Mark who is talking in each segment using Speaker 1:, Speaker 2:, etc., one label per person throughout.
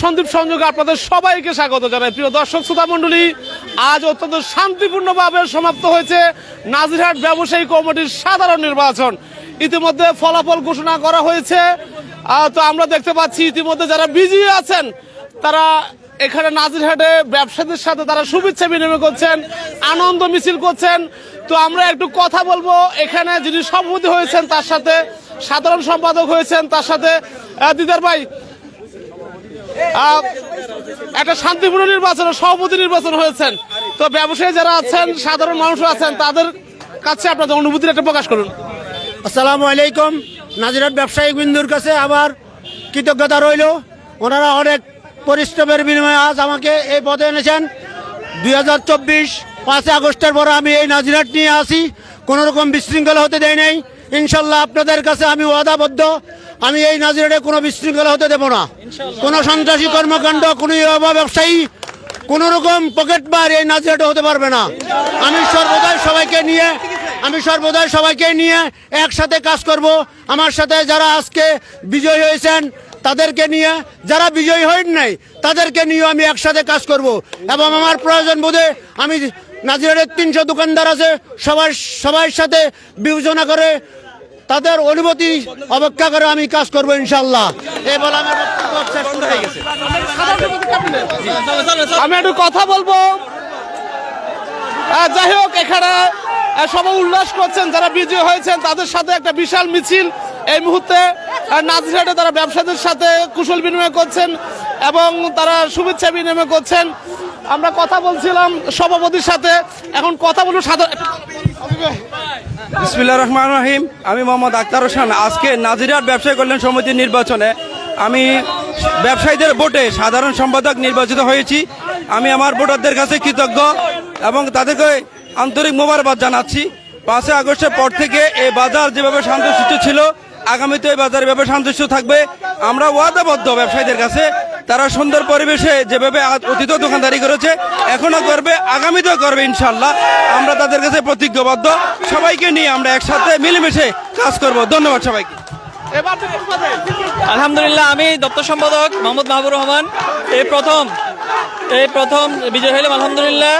Speaker 1: সন্দীপ সংযোগ আপনাদের সবাইকে স্বাগত জানাই। প্রিয় দর্শক, শ্রোতা মণ্ডলী, আজ অত্যন্ত শান্তিপূর্ণভাবে সমাপ্ত হয়েছে নাজিরহাট ব্যবসায়ী কমিটির সাধারণ নির্বাচন। ইতিমধ্যে ফলাফল ঘোষণা করা হয়েছে। তো আমরা দেখতে পাচ্ছি ইতিমধ্যে যারা বিজয়ী আছেন, তারা এখানে নাজিরহাটে ব্যবসায়ীদের সাথে তারা শুভেচ্ছা বিনিময় করছেন, আনন্দ মিছিল করছেন। তো আমরা একটু কথা বলব এখানে যিনি সভাপতি হয়েছেন, তার সাথে সাধারণ সম্পাদক হয়েছেন, তার সাথে দিদার ভাই একটা শান্তিপূর্ণ নির্বাচন সভাপতি নির্বাচন হয়েছেন। তো ব্যবসায়ী যারা আছেন, সাধারণ মানুষ আছেন, তাদের কাছে আপনাদের অনুভূতির একটা প্রকাশ করুন।
Speaker 2: আসসালামু আলাইকুম। নাজিরাট ব্যবসায়িক বিন্দুর কাছে আমার কৃতজ্ঞতা রইল। ওনারা অনেক পরিশ্রমের বিনিময়ে আজ আমাকে এই পদে এনেছেন। দুই হাজার চব্বিশ পাঁচই আগস্টের পরে আমি এই নাজিরাট নিয়ে আসি। কোনো রকম বিশৃঙ্খলা হতে দেয় নাই। ইনশাল্লাহ আপনাদের কাছে আমি ওয়াদাবদ্ধ। আমি এই নাজিরাটে কোনো বিশৃঙ্খলা হতে দেব না। কোনো সন্ত্রাসী কর্মকাণ্ড কোনো ব্যবসায়ী কোন রকম পকেট মার এই নাজিরাটে হতে পারবে না। আমি সর্বদাই সবাইকে নিয়ে আমি সর্বদাই সবাইকে নিয়ে একসাথে কাজ করব। আমার সাথে যারা আজকে বিজয়ী হয়েছেন তাদেরকে নিয়ে যারা বিজয়ী হন নাই তাদেরকে নিয়ে আমি একসাথে কাজ করব। এবং আমার প্রয়োজন বোধে আমি নাজিরাটের তিনশো দোকানদার আছে সবার সবার সাথে বিবেচনা করে তাদের অনুমতি অপেক্ষা করে আমি কাজ করব ইনশাল্লাহ এই বলে আমার
Speaker 1: আমি একটু কথা বলব। যাই হোক, এখানে সবাই উল্লাস করছেন, যারা বিজয়ী হয়েছেন, তাদের সাথে একটা বিশাল মিছিল। এই মুহূর্তে নাজিরহাটে তারা ব্যবসাদের সাথে কুশল বিনিময় করছেন। এবং তারা শুভেচ্ছা বিনিময় করছেন। আমরা কথা বলছিলাম সভাপতির সাথে। এখন কথা বলব সাধারণ
Speaker 3: বিসমিল্লা রহমান রহিম। আমি মোহাম্মদ আক্তার হোসেন। আজকে নাজিরাট ব্যবসায়ী কল্যাণ সমিতির নির্বাচনে আমি ব্যবসায়ীদের ভোটে সাধারণ সম্পাদক নির্বাচিত হয়েছি। আমি আমার ভোটারদের কাছে কৃতজ্ঞ এবং তাদেরকে আন্তরিক মোবারকবাদ জানাচ্ছি। পাঁচই আগস্টের পর থেকে এই বাজার যেভাবে শান্তশিষ্ট ছিল, আগামীতে এই বাজার এভাবে শান্তশিষ্ট থাকবে, আমরা ওয়াদাবদ্ধ ব্যবসায়ীদের কাছে তারা সুন্দর পরিবেশে যেভাবে অতীত দোকানদারি করেছে এখনও করবে আগামীতেও করবে ইনশাল্লাহ। আমরা তাদের কাছে প্রতিজ্ঞাবদ্ধ। সবাইকে নিয়ে আমরা একসাথে মিলেমিশে কাজ করব। ধন্যবাদ সবাইকে।
Speaker 4: আলহামদুলিল্লাহ আমি দপ্তর সম্পাদক মোহাম্মদ মাহবুর রহমান। এই প্রথম এই প্রথম বিজয় হইলাম আলহামদুলিল্লাহ।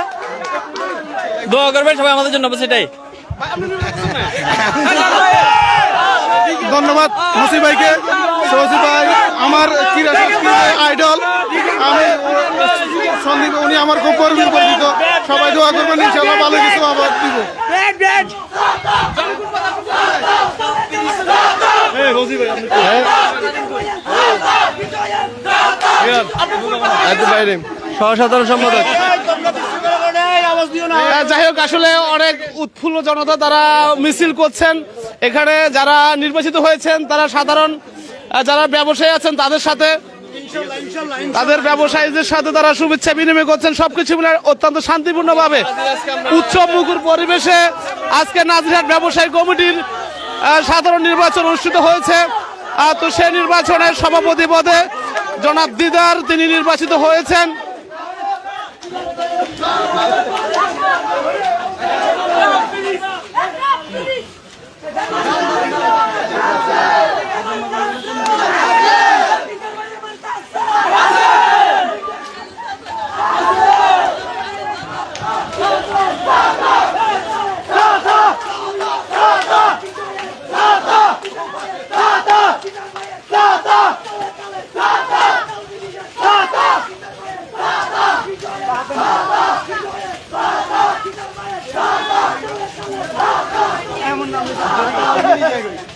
Speaker 4: দোয়া করবেন সবাই আমাদের জন্য বসে এটাই
Speaker 5: ধন্যবাদ মুসি ভাইকে। সৌসি ভাই আমার ক্রীড়া আইডল আমি সন্দীপ উনি আমার খুব গর্বিত পরিচিত সবাই দোয়া করবেন ইনশাল্লাহ ভালো কিছু আবার দিব। বাইরে
Speaker 3: সহসাধারণ সম্পাদক।
Speaker 1: আহ, যাই হোক আসলে অনেক উৎফুল্ল জনতা তারা মিছিল করছেন। এখানে যারা নির্বাচিত হয়েছেন তারা সাধারণ যারা ব্যবসায়ী আছেন তাদের সাথে তাদের ব্যবসায়ীদের সাথে তারা শুভেচ্ছা বিনিময় করছেন। সবকিছু মিলে অত্যন্ত শান্তিপূর্ণভাবে। উৎসব মুখর পরিবেশে আজকে নাজিরহাট ব্যবসায়ী কমিটির সাধারণ নির্বাচন অনুষ্ঠিত হয়েছে। তো সেই নির্বাচনের সভাপতি পদে জনাব দিদার তিনি নির্বাচিত হয়েছেন।
Speaker 2: হয়ে গেল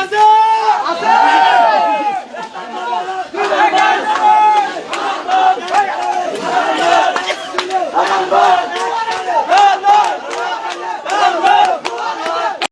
Speaker 2: আছে